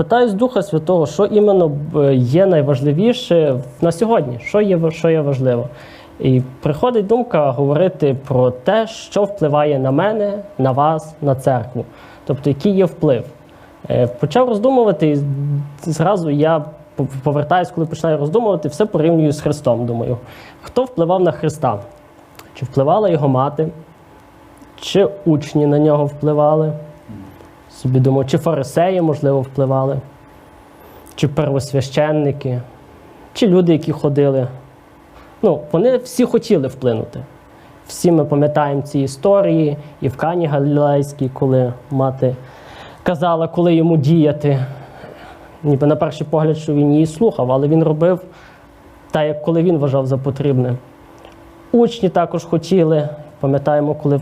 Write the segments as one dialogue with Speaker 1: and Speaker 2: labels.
Speaker 1: Питаюсь Духа Святого, що іменно е, є найважливіше на сьогодні, що є, що є важливо. І приходить думка говорити про те, що впливає на мене, на вас, на церкву. Тобто, який є вплив. Е, Почав роздумувати, і зразу я повертаюсь, коли починаю роздумувати, все порівнюю з Христом. Думаю, хто впливав на Христа? Чи впливала його мати, чи учні на нього впливали? Собі думаю, чи фарисеї, можливо, впливали, чи первосвященники, чи люди, які ходили. Ну, вони всі хотіли вплинути. Всі ми пам'ятаємо ці історії, і в Кані Галілейській, коли мати казала, коли йому діяти. Ніби на перший погляд, що він її слухав, але він робив так, як коли він вважав за потрібне. Учні також хотіли. Пам'ятаємо, коли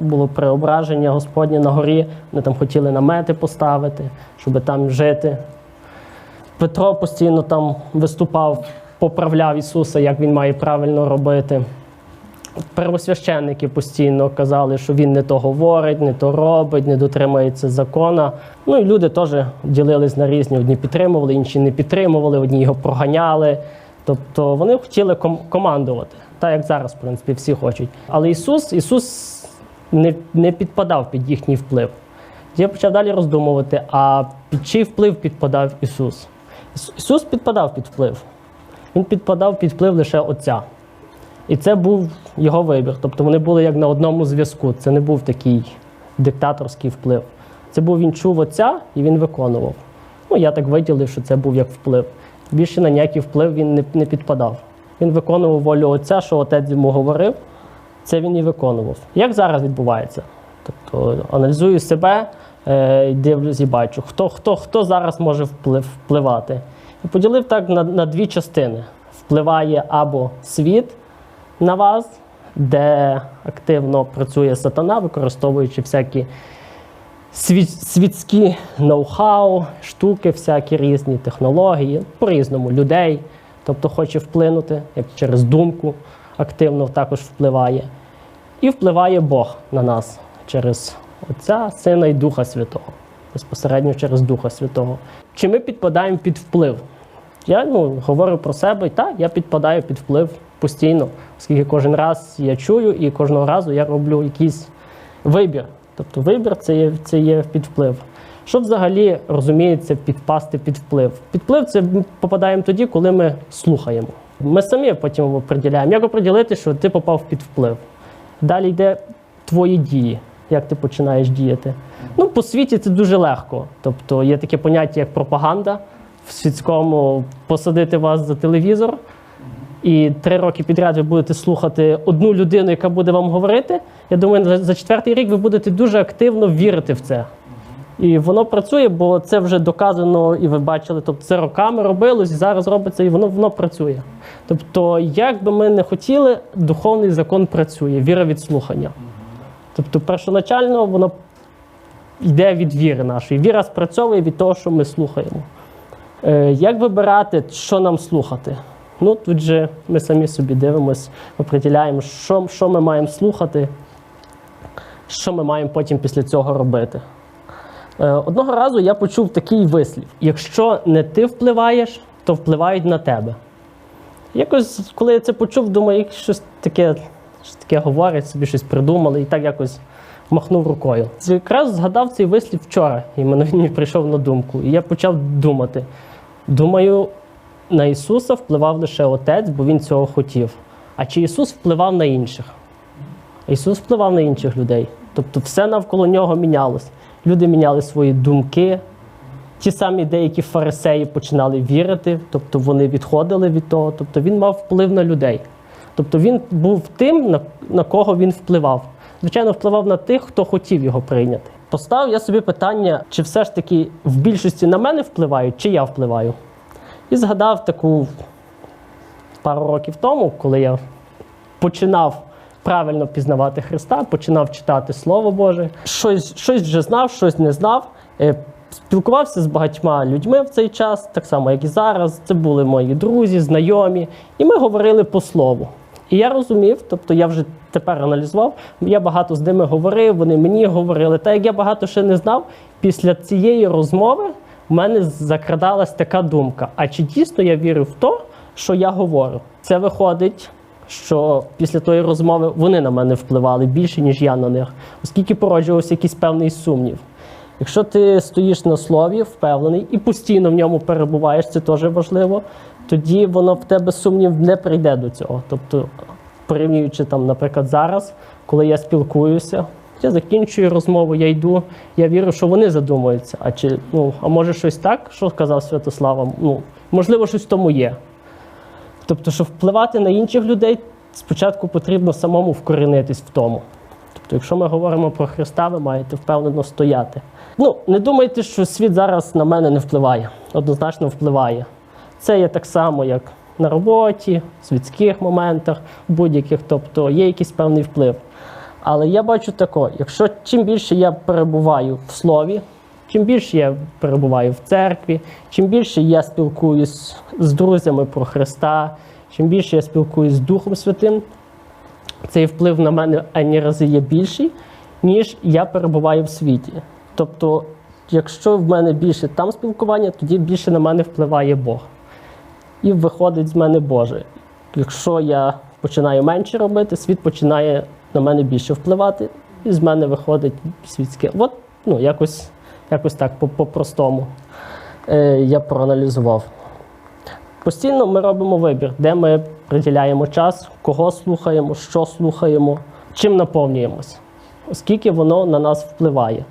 Speaker 1: було преображення Господнє на горі, вони там хотіли намети поставити, щоб там жити. Петро постійно там виступав, поправляв Ісуса, як він має правильно робити. Первосвященники постійно казали, що він не то говорить, не то робить, не дотримується закона. Ну і люди теж ділились на різні. Одні підтримували, інші не підтримували, одні його проганяли. Тобто вони хотіли ком- командувати, так як зараз, в принципі, всі хочуть. Але Ісус, Ісус не, не підпадав під їхній вплив. Я почав далі роздумувати, а під чий вплив підпадав Ісус? Ісус- підпадав під вплив. Він підпадав під вплив лише Отця. І це був його вибір. Тобто вони були як на одному зв'язку. Це не був такий диктаторський вплив. Це був він чув отця і він виконував. Ну, я так виділив, що це був як вплив. Більше на ніякий вплив він не, не підпадав. Він виконував волю отця, що отець йому говорив, це він і виконував. Як зараз відбувається? Тобто аналізую себе, е, дивлюсь і бачу, хто, хто, хто зараз може впливати. І поділив так на, на дві частини: впливає або світ на вас, де активно працює сатана, використовуючи всякі світ, світські ноу-хау, штуки, всякі різні технології, по-різному людей, тобто хоче вплинути, як через думку активно також впливає. І впливає Бог на нас через Отця, Сина і Духа Святого, безпосередньо через Духа Святого. Чи ми підпадаємо під вплив? Я ну, говорю про себе, і так, я підпадаю під вплив постійно, оскільки кожен раз я чую і кожного разу я роблю якийсь вибір. Тобто вибір це є, це є під вплив. Що взагалі розуміється підпасти під вплив? Під вплив це ми попадаємо тоді, коли ми слухаємо. Ми самі потім определяємо, як оприділити, що ти попав під вплив. Далі йде твої дії, як ти починаєш діяти. Ну, по світі це дуже легко. Тобто є таке поняття, як пропаганда в світському посадити вас за телевізор. І три роки підряд ви будете слухати одну людину, яка буде вам говорити. Я думаю, за четвертий рік ви будете дуже активно вірити в це. І воно працює, бо це вже доказано, і ви бачили, тобто це роками робилось, і зараз робиться, і воно воно працює. Тобто, як би ми не хотіли, духовний закон працює, віра від слухання. Тобто, першоначально воно йде від віри нашої. Віра спрацьовує від того, що ми слухаємо. Е, як вибирати, що нам слухати? Ну, тут же ми самі собі дивимось, определяємо, що, що ми маємо слухати, що ми маємо потім після цього робити. Е, Одного разу я почув такий вислів: якщо не ти впливаєш, то впливають на тебе. Якось, коли я це почув, думаю, як щось таке, щось таке говорять, собі щось придумали, і так якось махнув рукою. Якраз згадав цей вислів вчора, і мені прийшов на думку. І я почав думати. Думаю, на Ісуса впливав лише Отець, бо Він цього хотів. А чи Ісус впливав на інших? Ісус впливав на інших людей. Тобто все навколо нього мінялось. Люди міняли свої думки. Ті самі деякі фарисеї починали вірити, тобто вони відходили від того. Тобто він мав вплив на людей. Тобто він був тим, на, на кого він впливав. Звичайно, впливав на тих, хто хотів його прийняти. Поставив я собі питання, чи все ж таки в більшості на мене впливають, чи я впливаю. І згадав таку пару років тому, коли я починав правильно пізнавати Христа, починав читати Слово Боже. Щось, щось вже знав, щось не знав. Е, Спілкувався з багатьма людьми в цей час, так само, як і зараз. Це були мої друзі, знайомі, і ми говорили по слову. І я розумів, тобто я вже тепер аналізував, я багато з ними говорив, вони мені говорили. Та як я багато ще не знав, після цієї розмови в мене закрадалась така думка: а чи дійсно я вірю в те, що я говорю? Це виходить, що після тої розмови вони на мене впливали більше, ніж я на них, оскільки породжувався якийсь певний сумнів. Якщо ти стоїш на слові, впевнений і постійно в ньому перебуваєш, це теж важливо, тоді воно в тебе сумнів не прийде до цього. Тобто, порівнюючи там, наприклад, зараз, коли я спілкуюся, я закінчую розмову, я йду, я вірю, що вони задумуються. А чи ну, а може щось так, що сказав Святослава? Ну, можливо, щось в тому є. Тобто, щоб впливати на інших людей, спочатку потрібно самому вкорінитись в тому. Тобто, якщо ми говоримо про Христа, ви маєте впевнено стояти. Ну, не думайте, що світ зараз на мене не впливає. Однозначно впливає. Це є так само, як на роботі, в світських моментах, будь-яких, тобто є якийсь певний вплив. Але я бачу тако, якщо чим більше я перебуваю в слові, чим більше я перебуваю в церкві, чим більше я спілкуюсь з друзями про Христа, чим більше я спілкуюсь з Духом Святим, цей вплив на мене ані рази є більший, ніж я перебуваю в світі. Тобто, якщо в мене більше там спілкування, тоді більше на мене впливає Бог. І виходить з мене Боже. Якщо я починаю менше робити, світ починає на мене більше впливати, і з мене виходить світське. От, ну, якось, якось так, по- по-простому е, я проаналізував. Постійно ми робимо вибір, де ми приділяємо час, кого слухаємо, що слухаємо, чим наповнюємось, оскільки воно на нас впливає.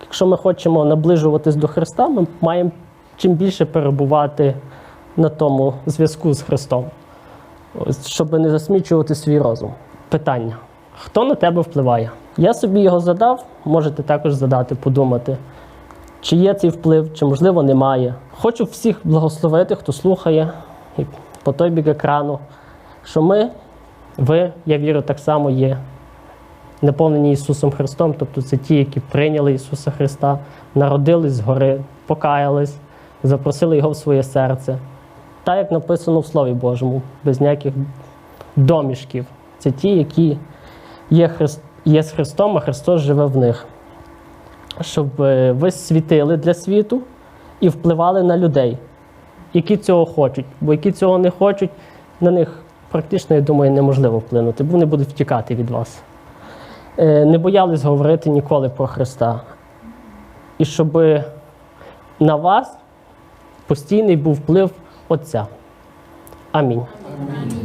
Speaker 1: Якщо ми хочемо наближуватись до Христа, ми маємо чим більше перебувати на тому зв'язку з Христом, щоб не засмічувати свій розум. Питання: хто на тебе впливає? Я собі його задав, можете також задати, подумати, чи є цей вплив, чи можливо немає. Хочу всіх благословити, хто слухає і по той бік екрану, що ми, ви, я вірю, так само є наповнені Ісусом Христом, тобто це ті, які прийняли Ісуса Христа, народились згори, покаялись, запросили Його в своє серце. Так, як написано в Слові Божому, без ніяких домішків. Це ті, які є, Христ, є з Христом, а Христос живе в них. Щоб е, ви світили для світу і впливали на людей, які цього хочуть. Бо які цього не хочуть, на них практично, я думаю, неможливо вплинути, бо вони будуть втікати від вас. Е, Не боялись говорити ніколи про Христа. І щоб на вас постійний був вплив Отця. Амінь.
Speaker 2: Амінь.